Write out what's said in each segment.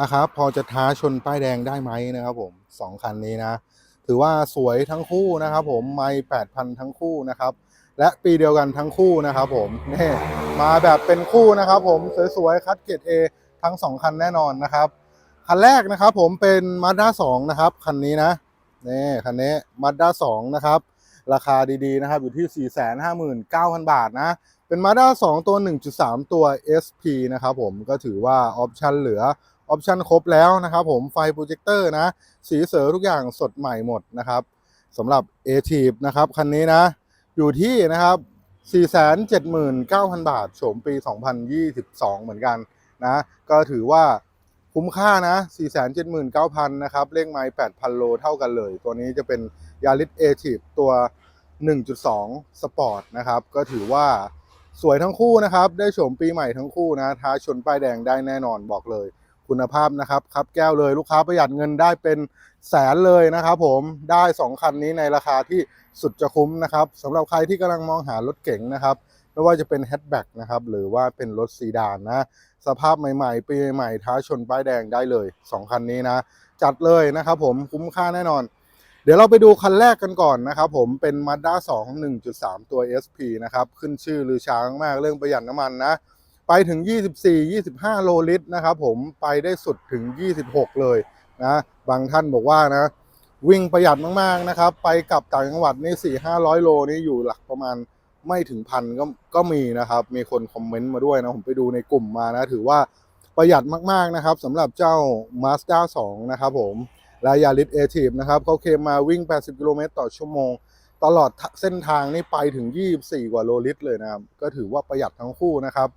นะครับพอจะท้าชนป้ายแดงได้ไหมนะครับผมสองคันนี้นะ ถือว่าสวยทั้งคู่นะครับผมไม่แปดพันทั้งคู่นะครับ และปีเดียวกันทั้งคู่นะครับผมนี่มาแบบเป็นคู่นะครับผมสวยๆคัดเกรด A ทั้งสองคันแน่นอนนะครับคันแรกนะครับผมเป็น Mazda 2นะครับคันนี้นะนี่คันนี้ Mazda 2นะครับราคาดีๆนะครับอยู่ที่ 459,000 บาทนะ เป็น Mazda 2ตัว 1.3 ตัว SP นะครับผมก็ถือว่าออปชันเหลือ ออปชันครบแล้วนะครับผมไฟโปรเจคเตอร์นะ สีเสือทุกอย่างสดใหม่หมดนะครับสำหรับ a t i v นะครับ คันนี้นะ อยู่ที่นะครับ 479,000 บาทโฉมปี 2022 เหมือนกันนะ ก็ถือว่าคุ้มค่านะ 479,000 นะครับเลขไมล์8,000 โลเท่ากันเลย ตัวนี้จะเป็นยาริส a t i v ตัว 1.2 Sport นะครับ ก็ถือว่าสวยทั้งคู่นะครับ ได้โฉมปีใหม่ทั้งคู่นะ ท้าชนป้ายแดงได้แน่นอนบอกเลย คุณภาพนะครับครับแก้วเลยลูกค้าประหยัดเงินได้เป็นแสนเลยนะครับผมได้ 2 คันนี้ในราคาที่สุดจะคุ้มนะครับสำหรับใครที่กำลังมองหารถเก๋งนะครับไม่ว่าจะเป็นแฮชแบ็กนะครับหรือว่าเป็นรถซีดานนะสภาพใหม่ๆปีใหม่ๆท้าชนป้ายแดงได้เลย 2 คันนี้นะ จัดเลยนะครับผมคุ้มค่าแน่นอน เดี๋ยวเราไปดูคันแรกกันก่อนนะครับผมเป็น Mazda 2 1.3 ตัว SP นะครับขึ้นชื่อลือช้างมากเรื่องประหยัดน้ำมันนะ ไปถึง 24-25 โลลิตรนะครับผมไปได้สุดถึง 26 เลยนะบางท่านบอกว่านะ วิ่งประหยัดมากๆนะครับ ไปกลับต่างจังหวัดนี่4-500โลนี่อยู่หลักประมาณไม่ถึงพันก็ก็มีนะครับ มีคนคอมเมนต์มาด้วยนะผมไปดูในกลุ่มมานะ ถือว่าประหยัดมากๆนะครับสำหรับเจ้า Mazda 2 นะครับผมและยาริสเอทีฟนะครับเขาเคมมาวิ่ง 80 กิโลเมตรต่อชั่วโมง ตลอดเส้นทางนี่ไปถึง 24 กว่าโลลิตรเลยนะครับ ก็ถือว่าประหยัดทั้งคู่นะครับ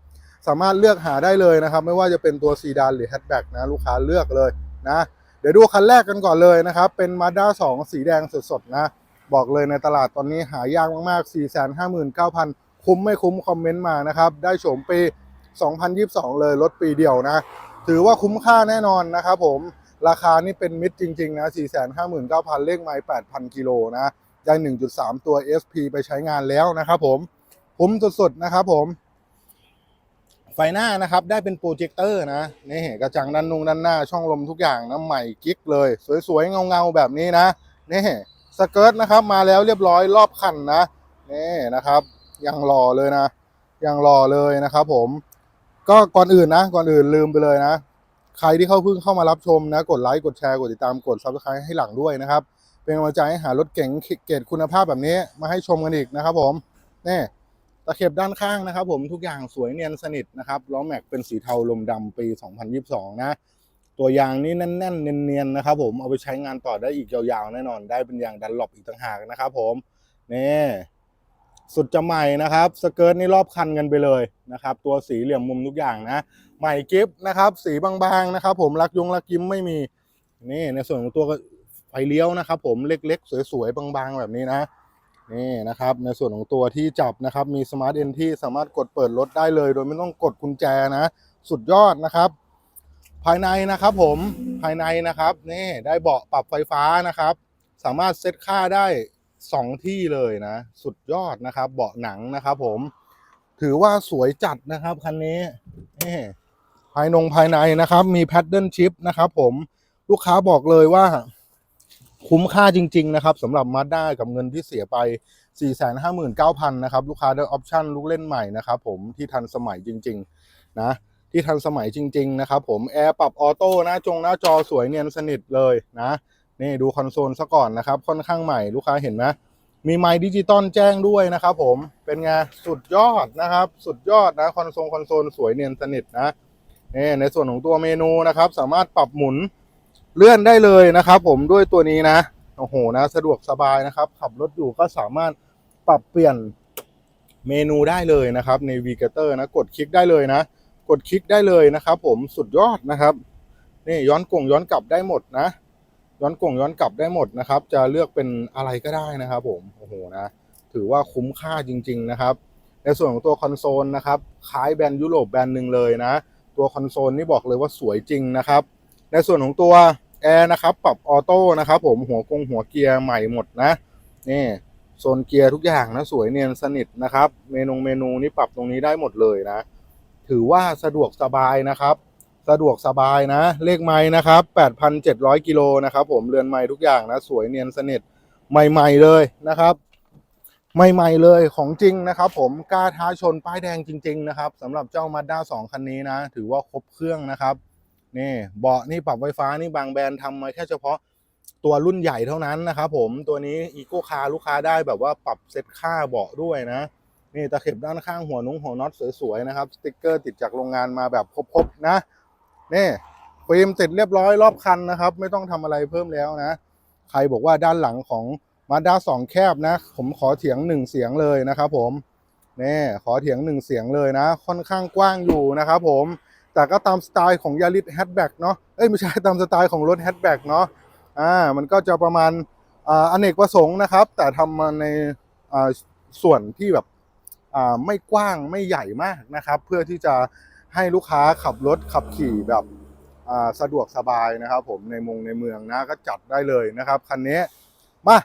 สามารถเลือกหาได้เลยนะครับ ไม่ว่าจะเป็นตัวซีดานหรือแฮชแบ็กนะลูกค้าเลือกเลยนะ เดี๋ยวดูคันแรกกันก่อนเลยนะครับ เป็น Mazda 2 สีแดงสดๆนะ บอกเลยในตลาดตอนนี้หายากมากๆ 459,000 คุ้มไม่คุ้มคอมเมนต์มานะครับ ได้โฉมปี 2022 เลยลดปีเดียวนะ ถือว่าคุ้มค่าแน่นอนนะครับผมราคานี่เป็นมิตรจริง ๆ นะ 459,000 เลขไมล์8,000 กิโลนะ ได้ 1.3 ตัว SP ไปใช้งานแล้วนะครับผมคุ้มสดๆ นะครับผม ไฟหน้านะครับได้เป็นโปรเจคเตอร์นะนี่กระจังด้านนุงด้านหน้าช่องลมทุกอย่างนะใหม่กิ๊กเลย สวยๆเงาๆแบบนี้นะนี่สเกิร์ตนะครับมาแล้วเรียบร้อยรอบคันนะนี่นะครับยังหล่อเลยนะยังหล่อเลยนะครับผมก็ก่อนอื่นนะ ก่อนอื่นลืมไปเลยนะ ใครที่เข้าเพิ่งเข้ามารับชมนะ กดไลค์กดแชร์กดติดตามกดซับสไครต์ให้หลังด้วยนะครับ เป็นกำลังใจให้หารถเก๋งเกรดคุณภาพแบบนี้มาให้ชมกันอีกนะครับผมนี่ะเข็บด้านข้างนะครับ ผมทุกอย่างสวยเนียนสนิทนะครับล้อแม็กเป็นสีเทาลมดำปี 2022 นะ ตัวยางนี่แน่นๆ เนียนๆนะครับ ผมเอาไปใช้งานต่อได้อีกยาวๆแน่นอน ได้เป็นยางดันหลบอีกต่างหากนะครับ ผมนี่สุดจะใหม่นะครับสเกิร์ตนี่รอบคันกันไปเลยนะครับ ตัวสีเหลี่ยมมุมทุกอย่างนะ ใหม่กิฟต์นะครับ สีบางๆนะครับ ผมรักยงรักยิ้มไม่มีนี่ในส่วนของตัวไฟเลี้ยวนะครับ ผมเล็กๆ สวยๆบางๆแบบนี้นะ นี่นะครับในส่วนของตัวที่จับนะครับมีสมาร์ทเอนที่สามารถกดเปิดรถได้เลย โดยไม่ต้องกดกุญแจนะ สุดยอดนะครับ ภายในนะครับผมภายในนะครับนี่ได้เบาะปรับไฟฟ้านะครับ สามารถเซตค่าได้ 2 ที่เลยนะ สุดยอดนะครับ เบาะหนังนะครับ ผม ถือว่าสวยจัดนะครับคันนี้นี่ภายนงภายในนะครับ มีแพดเดิลชิพนะครับ ผมลูกค้าบอกเลยว่า คุ้มค่าจริง ๆ นะครับสำหรับ Mazda กับเงินที่เสียไป 459,000นะครับลูกค้าได้ออปชั่นลูกเล่นใหม่นะครับผมที่ทันสมัยจริง ๆ นะ ที่ทันสมัยจริง ๆ นะครับผมแอร์ปรับออโต้หน้าจงหน้าจอสวยเนียนสนิทเลยนะนี่ดูคอนโซลซะก่อนนะครับ ค่อนข้างใหม่ลูกค้าเห็นไหมมีไมค์ดิจิตอลแจ้งด้วยนะครับผมเป็นไงสุดยอดนะครับ สุดยอดนะคอนโซลคอนโซลสวยเนียนสนิทนะนี่ในส่วนของตัวเมนูนะครับ สามารถปรับหมุน เลื่อนได้เลยนะครับ ผมด้วยตัวนี้นะโอ้โหนะ สะดวกสบายนะครับ ขับรถอยู่ก็สามารถปรับเปลี่ยนเมนูได้เลยนะครับในวีเกเตอร์นะกดคลิกได้เลยนะ กดคลิกได้เลยนะครับ ผมสุดยอดนะครับนี่ย้อนกลงย้อนกลับได้หมดนะ ย้อนกลงย้อนกลับได้หมดนะครับ จะเลือกเป็นอะไรก็ได้นะครับ ผมโอ้โหนะถือว่าคุ้มค่าจริง ๆ นะครับ ในส่วนของตัวคอนโซลนะครับคล้ายแบรนด์ยุโรปแบรนด์หนึ่งเลยนะ ตัวคอนโซลนี่บอกเลยว่าสวยจริงนะครับ ในส่วนของตัวแอร์นะครับปรับออโต้นะครับผมหัวกงหัวเกียร์ใหม่หมดนะนี่โซนเกียร์ทุกอย่างนะสวยเนียนสนิทนะครับ เมนูเมนูนี่ปรับตรงนี้ได้หมดเลยนะ ถือว่าสะดวกสบายนะครับ สะดวกสบายนะ เลขไม้นะครับ 8,700 กิโลนะครับผมเรือนไม้ทุกอย่างนะ สวยเนียนสนิทใหม่ ๆเลยนะครับ ใหม่ ๆเลยของจริงนะครับ ผมกล้าท้าชนป้ายแดงจริง ๆ นะครับสำหรับเจ้า Mazda 2คันนี้นะ ถือว่าครบเครื่องนะครับ นี่เบาะนี่ปรับไฟฟ้านี่บางแบรนด์ทำมาแค่เฉพาะตัวรุ่นใหญ่เท่านั้นนะครับผมตัวนี้อีโก้คาลูกค้าได้แบบว่าปรับเซ็ตค่าเบาะด้วยนะนี่ตะเข็บด้านข้างหัวนุ้งหัวน็อตสวยๆนะครับสติกเกอร์ติดจากโรงงานมาแบบครบๆนะนี่ฟิล์มติดเรียบร้อยรอบคันนะครับ ไม่ต้องทำอะไรเพิ่มแล้วนะ ใครบอกว่าด้านหลังของมาด้าสองแคบนะ ผมขอเถียงหนึ่งเสียงเลยนะครับผมนี่ขอเถียงหนึ่งเสียงเลยนะ ค่อนข้างกว้างอยู่นะครับผม แต่ก็ตามสไตล์ของยาริสแฮชแบ็กเนาะเอ้ยไม่ใช่ตามสไตล์ของรถแฮชแบ็กเนาะอ่ามันก็จะประมาณอ่าอเนกประสงค์นะครับ แต่ทำมาในอ่าส่วนที่แบบอ่าไม่กว้างไม่ใหญ่มากนะครับ เพื่อที่จะให้ลูกค้าขับรถขับขี่แบบอ่าสะดวกสบายนะครับผมในมงในเมืองนะก็จัดได้เลยนะครับคันนี้มา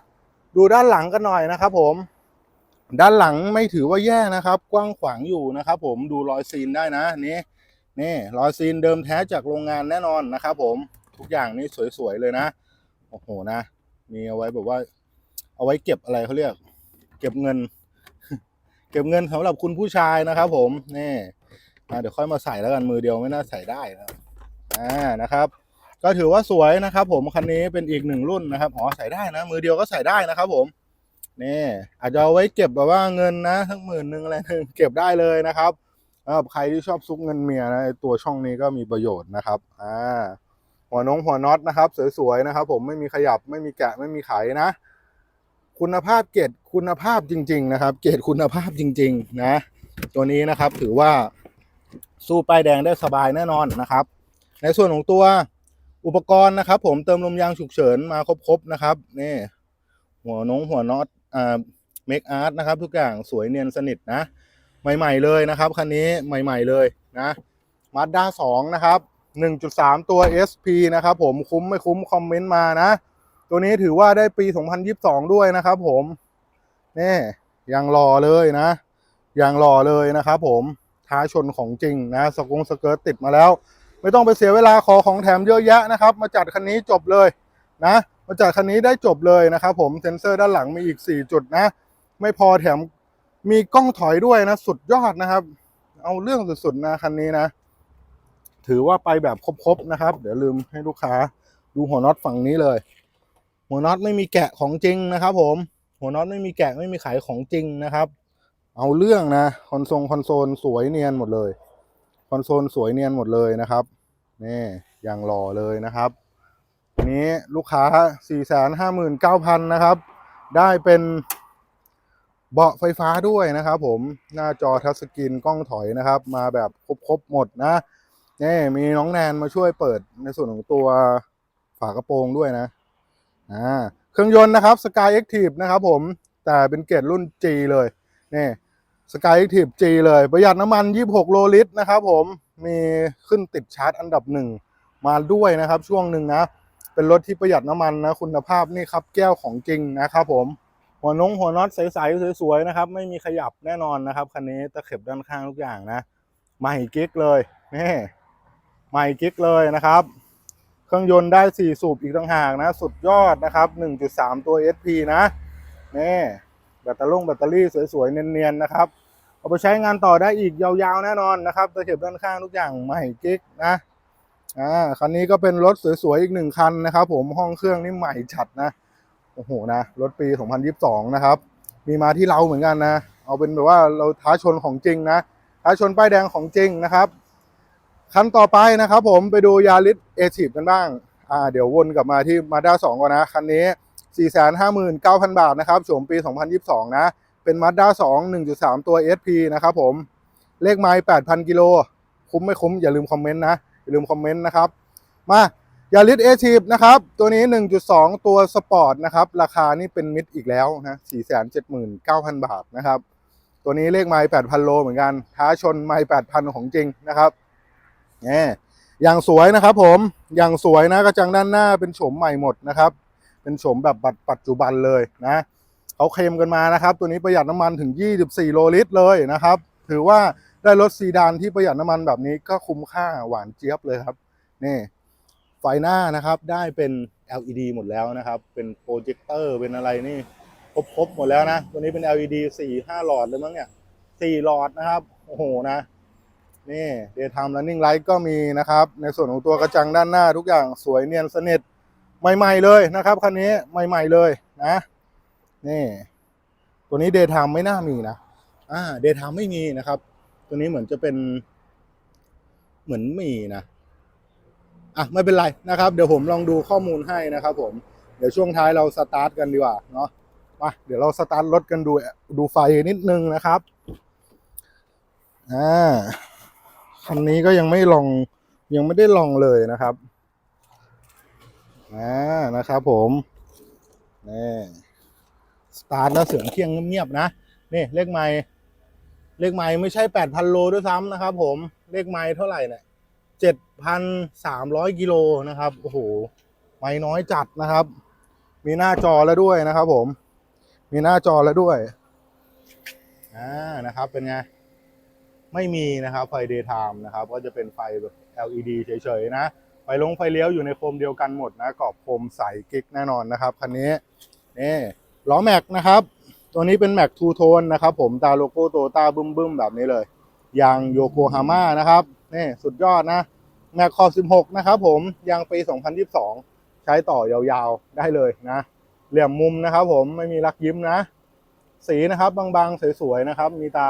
ดูด้านหลังกันหน่อยนะครับผมด้านหลังไม่ถือว่าแย่นะครับ กว้างขวางอยู่นะครับผมดูรอยซีนได้นะนี่ นี่รอยซีนเดิมแท้จากโรงงานแน่นอนนะครับผมทุกอย่างนี่สวยๆเลยนะโอ้โหนะ มีเอาไว้แบบว่า เอาไว้เก็บอะไรเขาเรียก เก็บเงิน เก็บเงินสำหรับคุณผู้ชายนะครับ ผมนี่เดี๋ยวค่อยมาใส่แล้วกันมือเดียวไม่น่าใส่ได้นะครับอ่านะครับ ก็ถือว่าสวยนะครับ ผมคันนี้เป็นอีกหนึ่งรุ่นนะครับอ๋อใส่ได้นะ มือเดียวก็ใส่ได้นะครับ ผมนี่อาจจะเอาไว้เก็บแบบว่าเงินนะทั้งหมื่นหนึ่งอะไรหนึ่งเก็บได้เลยนะครับ สำหรับใครที่ชอบซุกเงินเมียนะตัวช่องนี้ก็มีประโยชน์นะครับอ่าหัวน้องหัวน็อตนะครับ สวยๆนะครับ ผมไม่มีขยับไม่มีแกะไม่มีไขนะ คุณภาพเกรดคุณภาพจริง ๆ นะครับ เกรดคุณภาพจริง ๆ นะ ตัวนี้นะครับถือว่าสู้ป้ายแดงได้สบายแน่นอนนะครับ ในส่วนของตัวอุปกรณ์นะครับ ผมเติมลมยางฉุกเฉินมาครบๆนะครับนี่หัวน้องหัวน็อตอ่าเมคอาร์ตนะครับ ทุกอย่างสวยเนียนสนิทนะ ใหม่ ๆ เลยนะครับคันนี้ใหม่ ๆ เลยนะมาด้าสองนะครับ 1.3 ตัว SP นะครับผมคุ้มไม่คุ้มคอมเมนต์มานะ ตัวนี้ถือว่าได้ปี 2022 ด้วยนะครับผมนี่ยังรอเลยนะยังรอเลยนะครับผมท้าชนของจริงนะสกงสเกิร์ตติดมาแล้ว ไม่ต้องไปเสียเวลาขอของแถมเยอะแยะนะครับ มาจัดคันนี้จบเลยนะมาจัดคันนี้ได้จบเลยนะครับผมเซ็นเซอร์ด้านหลังมีอีก 4 จุดนะ ไม่พอแถม มีกล้องถอยด้วยนะ สุดยอดนะครับ เอาเรื่องสุดๆนะคันนี้นะ ถือว่าไปแบบครบๆนะครับ เดี๋ยวลืมให้ลูกค้าดูหัวน็อตฝั่งนี้เลย หัวน็อตไม่มีแกะของจริงนะครับ ผม หัวน็อตไม่มีแกะไม่มีไขของจริงนะครับ เอาเรื่องนะคอนโซลคอนโซลสวยเนียนหมดเลย คอนโซลสวยเนียนหมดเลยนะครับนี่อย่างหล่อเลยนะครับนนี้ลูกค้า 459,000 นะครับ ได้เป็น เบาะไฟฟ้าด้วยนะครับผมหน้าจอทัชสกรีนกล้องถอยนะครับ มาแบบครบๆหมดนะนี่มีน้องแนนมาช่วยเปิดในส่วนของตัวฝากระโปรงด้วยนะอ่าเครื่องยนต์นะครับ Sky Active นะครับผมแต่เป็นเกรดรุ่น G เลยนี่ Sky Active G เลยประหยัดน้ำมัน 26 โลลิตรนะครับผมมีขึ้นติดชาร์จอันดับหนึ่งมาด้วยนะครับช่วงหนึ่งนะ เป็นรถที่ประหยัดน้ำมันนะ คุณภาพนี่ครับแก้วของจริงนะครับผม หัวนงหัวน็อตใสๆสวยๆนะครับ ไม่มีขยับแน่นอนนะครับคันนี้ตะเข็บด้านข้างทุกอย่างนะใหม่กิ๊กเลยนี่ใหม่กิ๊กเลยนะครับ เครื่องยนต์ได้ 4 สูบอีกต่างหากนะ สุดยอดนะครับ 1.3 ตัว SP นะนี่แบตเตอรี่แบตเตอรี่สวยๆเนียนๆนะครับเอาไปใช้งานต่อได้อีกยาวๆแน่นอนนะครับตะเข็บด้านข้างทุกอย่างใหม่กิ๊กนะอ่าคันนี้ก็เป็นรถสวยๆอีกหนึ่งคันนะครับ ผมห้องเครื่องนี่ใหม่จัดนะ โอ้โหนะรถปี 2022 นะครับ มีมาที่เราเหมือนกันนะ เอาเป็นแบบว่าเราท้าชนของจริงนะท้าชนป้ายแดงของจริงนะครับคันต่อไปนะครับ ผมไปดูยาริสเอทีฟกันบ้างอ่าเดี๋ยววนกลับมาที่มาด้า2ก่อนนะคันนี้ 459,000 บาทนะครับโฉมปี 2022 นะ เป็นมาด้า2 1.3 ตัว SP นะครับผมเลขไมล์8,000 กิโล คุ้มไม่คุ้มอย่าลืมคอมเมนต์นะอย่าลืมคอมเมนต์นะครับ มา ยาริสเอทีฟนะครับ ตัวนี้ 1.2 ตัวสปอร์ตนะครับ ราคานี่เป็นมิดอีกแล้วนะ 479,000 บาทนะครับ ตัวนี้เลขไมล์8,000 โลเหมือนกัน ท้าชนไมล์8,000 ของจริงนะครับเนี่ยอย่างสวยนะครับผมอย่างสวยนะกระจังด้านหน้าเป็นโฉมใหม่หมดนะครับ เป็นโฉมแบบปัจจุบันเลยนะเขาเคลมกันมานะครับ ตัวนี้ประหยัดน้ำมันถึง 24 โลลิตรเลยนะครับ ถือว่าได้รถซีดานที่ประหยัดน้ำมันแบบนี้ก็คุ้มค่าหวานเจี๊ยบเลยครับนี่ ไฟหน้านะครับได้เป็น LED หมดแล้วนะครับ เป็นโปรเจคเตอร์เป็นอะไรนี่ครบๆหมดแล้วนะ ตัวนี้เป็น LED สี่ห้าหลอดเลยมั้งเนี่ยสี่หลอดนะครับ โอ้โหนะนี่ Daytime Running Light ก็มีนะครับ ในส่วนของตัวกระจังด้านหน้าทุกอย่างสวยเนียนสนิทใหม่ ๆ เลยนะครับคันนี้ใหม่ ๆ เลยนะ นี่ ตัวนี้ Daytime ไม่น่ามีนะอ่า Daytime ไม่มีนะครับ ตัวนี้เหมือนจะเป็นเหมือนมีนะ อะไม่เป็นไรนะครับ เดี๋ยวผมลองดูข้อมูลให้นะครับผมเดี๋ยวช่วงท้ายเราสตาร์ทกันดีกว่าเนาะมาเดี๋ยวเราสตาร์ทรถกันดูดูไฟนิดนึงนะครับอ่าคันนี้ก็ยังไม่ลองยังไม่ได้ลองเลยนะครับอ่านะครับผมนี่สตาร์ทแล้วเสียงเคียงเงียบๆนะนี่เลขไม้เลขไม้ไม่ใช่แปดพันโลด้วยซ้ำนะครับผมเลขไม้เท่าไหร่เนี่ย เจ็ดพันสามร้อยกิโลนะครับ โอ้โห ไม้น้อยจัดนะครับ มีหน้าจอแล้วด้วยนะครับผม มีหน้าจอแล้วด้วย อ่า นะครับ เป็นไง ไม่มีนะครับ ไฟ daytime นะครับ ก็จะเป็นไฟแบบ LED เฉยๆนะ ไฟลงไฟเลี้ยวอยู่ในโคมเดียวกันหมดนะ กรอบโคมใสกิ๊กแน่นอนนะครับ คันนี้ นี่ ล้อแม็กนะครับ ตัวนี้เป็นแม็กทูโทนนะครับ ผม ตาโลโก้โตต้าบึ้มๆแบบนี้เลย ยางโยโกฮาม่านะครับนี่สุดยอดนะแม็กคอ16 นะครับผมยางปี 2022 ใช้ต่อยาวๆ ได้เลยนะ เหลี่ยมมุมนะครับผมไม่มีรักยิ้มนะ สีนะครับบางๆ สวยๆ นะครับ มีตา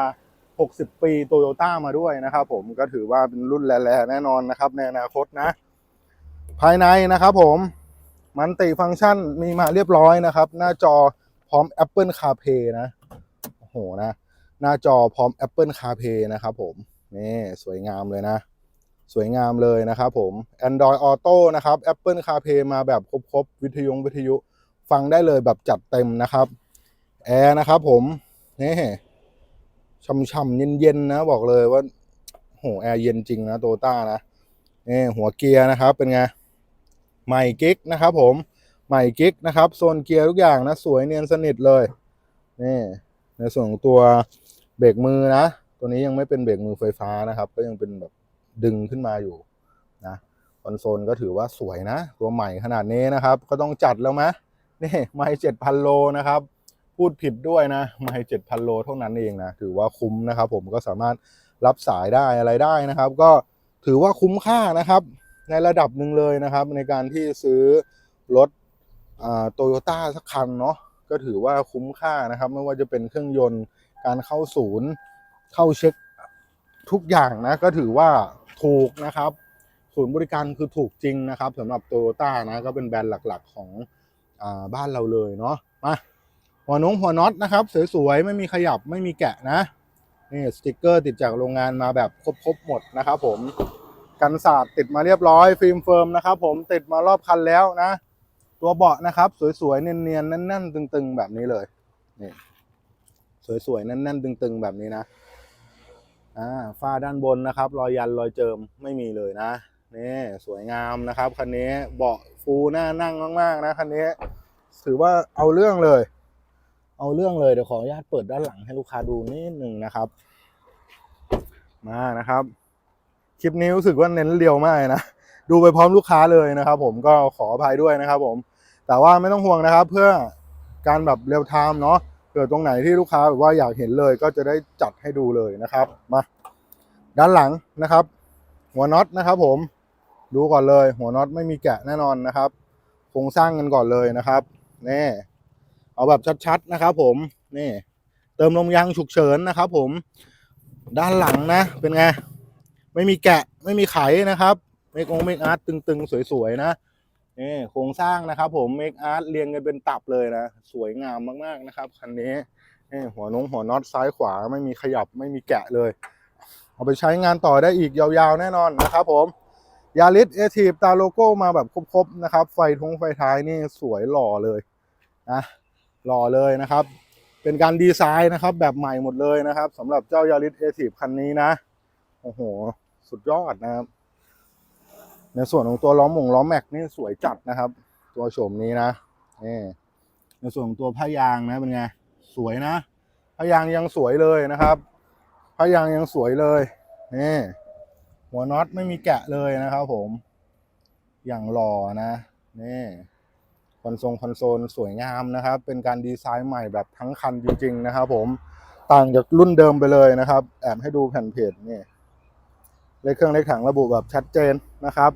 60 ปีโตโยต้ามาด้วยนะครับผมก็ถือว่าเป็นรุ่นแร่ๆแน่นอนนะครับ ในอนาคตนะ ภายในนะครับผมมันติฟังก์ชันมีมาเรียบร้อยนะครับ หน้าจอพร้อม Apple CarPlay นะโอ้โหนะ หน้าจอพร้อม Apple CarPlay นะครับผมนี่สวยงามเลยนะ สวยงามเลยนะครับผม Android Auto นะครับ Apple CarPlay มาแบบครบๆ วิทยุวิทยุฟังได้เลยแบบจัดเต็มนะครับแอร์นะครับผมนี่ช่ำๆเย็นๆนะบอกเลยว่าโหแอร์เย็นจริงนะโตต้านะนี่หัวเกียร์นะครับเป็นไงใหม่กิ๊กนะครับผมใหม่กิ๊กนะครับโซนเกียร์ทุกอย่างนะสวยเนียนสนิทเลยนี่ในส่วนของตัว เบรกมือนะ ตัวนี้ยังไม่เป็นเบรกมือไฟฟ้านะครับ ก็ยังเป็นแบบดึงขึ้นมาอยู่นะคอนโซลก็ถือว่าสวยนะ ตัวใหม่ขนาดนี้นะครับ ก็ต้องจัดแล้วไหมนี่ไม่เจ็ดพันโลนะครับ พูดผิดด้วยนะ ไม่เจ็ดพันโลเท่านั้นเองนะ ถือว่าคุ้มนะครับ ผมก็สามารถรับสายได้อะไรได้นะครับ ก็ถือว่าคุ้มค่านะครับ ในระดับหนึ่งเลยนะครับ ในการที่ซื้อรถโตโยต้าสักคันเนาะก็ถือว่าคุ้มค่านะครับ ไม่ว่าจะเป็นเครื่องยนต์ การเข้าศูนย์ เข้าเช็คทุกอย่างนะ ก็ถือว่าถูกนะครับ ศูนย์บริการคือถูกจริงนะครับสำหรับโตโยต้านะก็เป็นแบรนด์หลักๆของอบ้านเราเลยเนาะมาหัวน้องหัวน็อตนะครับ สวยๆ ไม่มีขยับไม่มีแกะนะนี่สติกเกอร์ติดจากโรงงานมาแบบครบๆหมดนะครับผมกันศาสตร์ติดมาเรียบร้อยฟิล์มเฟิร์มนะครับผมติดมารอบคันแล้วนะ ตัวเบาะนะครับ สวยๆ เนียนๆแน่นๆ ตึงๆ แบบนี้เลยนี่ สวยๆแน่นๆตึง ๆ แบบนี้นะอ่าฝ้าด้านบนนะครับ รอยยันรอยเจิมไม่มีเลยนะนี่สวยงามนะครับคันนี้เบาะฟูหน้านั่งมากๆนะคันนี้ถือว่าเอาเรื่องเลย เอาเรื่องเลยเดี๋ยวขออนุญาตเปิดด้านหลังให้ลูกค้าดูนิดหนึ่งนะครับ มานะครับ คลิปนี้รู้สึกว่าเน้นเรียวมากนะดูไปพร้อมลูกค้าเลยนะครับ ผมก็ขออภัยด้วยนะครับ ผม แต่ว่าไม่ต้องห่วงนะครับ เพื่อการแบบเรียลไทม์เนาะ เกิดตรงไหนที่ลูกค้าแบบว่าอยากเห็นเลยก็จะได้จัดให้ดูเลยนะครับมาด้านหลังนะครับ หัวน็อตนะครับ ผมดูก่อนเลย หัวน็อตไม่มีแกะแน่นอนนะครับโครงสร้างกันก่อนเลยนะครับนี่เอาแบบชัดๆนะครับ ผมนี่ เติมลมยางฉุกเฉินนะครับ ผมด้านหลังนะ เป็นไง ไม่มีแกะไม่มีไขนะครับเมกองเมกอาร์ตตึงๆ สวยๆนะ นี่โครงสร้างนะครับ ผมเมกอาร์ตเรียงกันเป็นตับเลยนะ สวยงามมากๆนะครับคันนี้นี่หัวนงหัวน็อตซ้ายขวาไม่มีขยับไม่มีแกะเลย เอาไปใช้งานต่อได้อีกยาวๆแน่นอนนะครับผมยาริสเอทีฟตาโลโก้มาแบบครบๆนะครับ ไฟทงไฟท้ายนี่สวยหล่อเลยนะหล่อเลยนะครับ เป็นการดีไซน์นะครับ แบบใหม่หมดเลยนะครับสำหรับเจ้ายาริสเอทีฟคันนี้นะ โอ้โห สุดยอดนะครับ ในส่วนของตัวล้อมงล้อแม็กนี่สวยจัดนะครับ ตัวโฉมนี้นะนี่ในส่วนของตัวผ้ายางนะเป็นไงสวยนะผ้ายางยังสวยเลยนะครับพยางยังสวยเลยนี่หัวน็อตไม่มีแกะเลยนะครับ ผม อย่างหล่อนะนี่คอนโซลคอนโซลสวยงามนะครับ เป็นการดีไซน์ใหม่แบบทั้งคันจริงๆนะครับ ผมต่างจากรุ่นเดิมไปเลยนะครับ แอบให้ดูแผ่นเพจนี่เลขเครื่องเลขถังระบุแบบชัดเจนนะครับ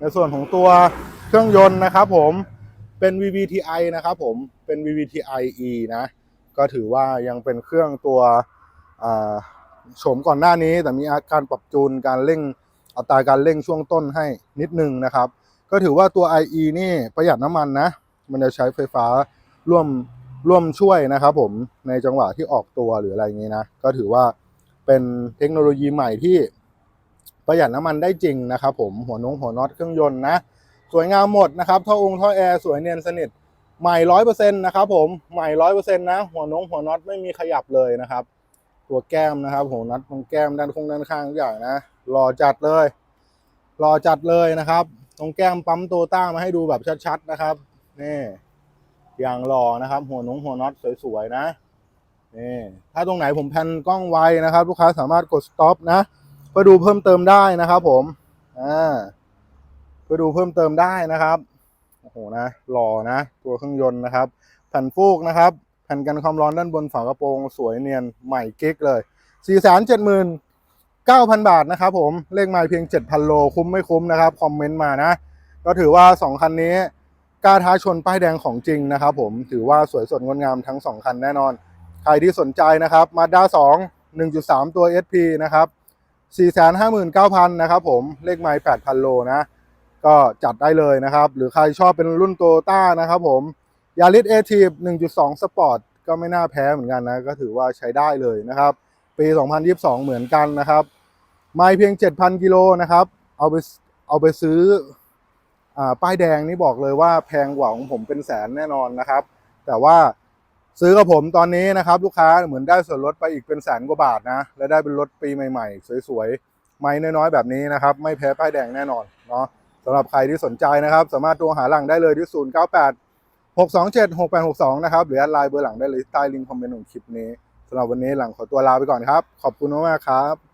ในส่วนของตัวเครื่องยนต์นะครับผมเป็น VVTi นะครับผมเป็น VVTi E นะก็ถือว่ายังเป็นเครื่องตัวโฉมก่อนหน้านี้ แต่มีอาการปรับจูนการเร่งอัตราการเร่งช่วงต้นให้นิดนึงนะครับ ก็ถือว่าตัว IE นี่ประหยัดน้ำมันนะ มันจะใช้ไฟฟ้าร่วมร่วมช่วยนะครับผมในจังหวะที่ออกตัวหรืออะไรอย่างนี้นะ ก็ถือว่าเป็นเทคโนโลยีใหม่ที่ ประหยัดน้ำมันได้จริงนะครับผมหัวนงหัวน็อตเครื่องยนต์นะ สวยงามหมดนะครับท่อองค์ท่อแอร์สวยเนียนสนิทใหม่ร้อยเปอร์เซ็นต์นะครับผมใหม่ร้อยเปอร์เซ็นต์นะหัวนงหัวน็อตไม่มีขยับเลยนะครับ ตัวแก้มนะครับหัวน็อตตรงแก้มด้านคงด้านข้างทุกอย่างนะหล่อจัดเลยหล่อจัดเลยนะครับ ตรงแก้มปั๊มโตต้ามาให้ดูแบบชัดๆนะครับนี่อย่างหล่อนะครับ หัวนงหัวน็อตสวยๆนะนี่ถ้าตรงไหนผมแพนกล้องไวนะครับ ลูกค้าสามารถกดสต็อปนะ เพื่อดูเพิ่มเติมได้นะครับ ผมอ่าเพื่อดูเพิ่มเติมได้นะครับโอ้โหนะหล่อนะ ตัวเครื่องยนต์นะครับแผ่นฟูกนะครับ แผ่นกันความร้อนด้านบนฝากระโปรงสวยเนียนใหม่กิ๊กเลย4 7 9 0 0 0บาทนะครับ ผมเลขไมล์เพียง7,000โลคุ้มไม่คุ้มนะครับคอมเมนต์มานะ ก็ถือว่า2คันนี้กล้าท้าชนป้ายแดงของจริงนะครับ ผมถือว่าสวยสดงดงามทั้ง2คันแน่นอน ใครที่สนใจนะครับมาด้า2 1.3ตัว SP นะครับ 459,000นะครับผมเลขไมล์8,000 โลนะ ก็จัดได้เลยนะครับ หรือใครชอบเป็นรุ่นโตต้านะครับผมยาริสเอทีฟ1.2 สปอร์ตก็ไม่น่าแพ้เหมือนกันนะ ก็ถือว่าใช้ได้เลยนะครับ ปี 2022 เหมือนกันนะครับ ไม่เพียง 7,000 กิโลนะครับ เอาไปเอาไปซื้ออ่าป้ายแดงนี่บอกเลยว่าแพงกว่าของผมเป็นแสนแน่นอนนะครับ แต่ว่า ซื้อกับผมตอนนี้นะครับลูกค้าเหมือนได้ส่วนลดไปอีกเป็นแสนกว่าบาทนะ และได้เป็นรถปีใหม่ๆ สวยๆ ไม่น้อยๆ แบบนี้นะครับ ไม่แพ้ป้ายแดงแน่นอนเนาะสำหรับใครที่สนใจนะครับ สามารถโทรหาหลังได้เลยที่ 0 9 8 6 2 7 6 8 6 2 นะครับ หรือแอดไลน์เบอร์หลังได้เลยใต้ลิงก์คอมเมนต์ของคลิปนี้สำหรับวันนี้หลังขอตัวลาไปก่อนครับ ขอบคุณมากๆครับ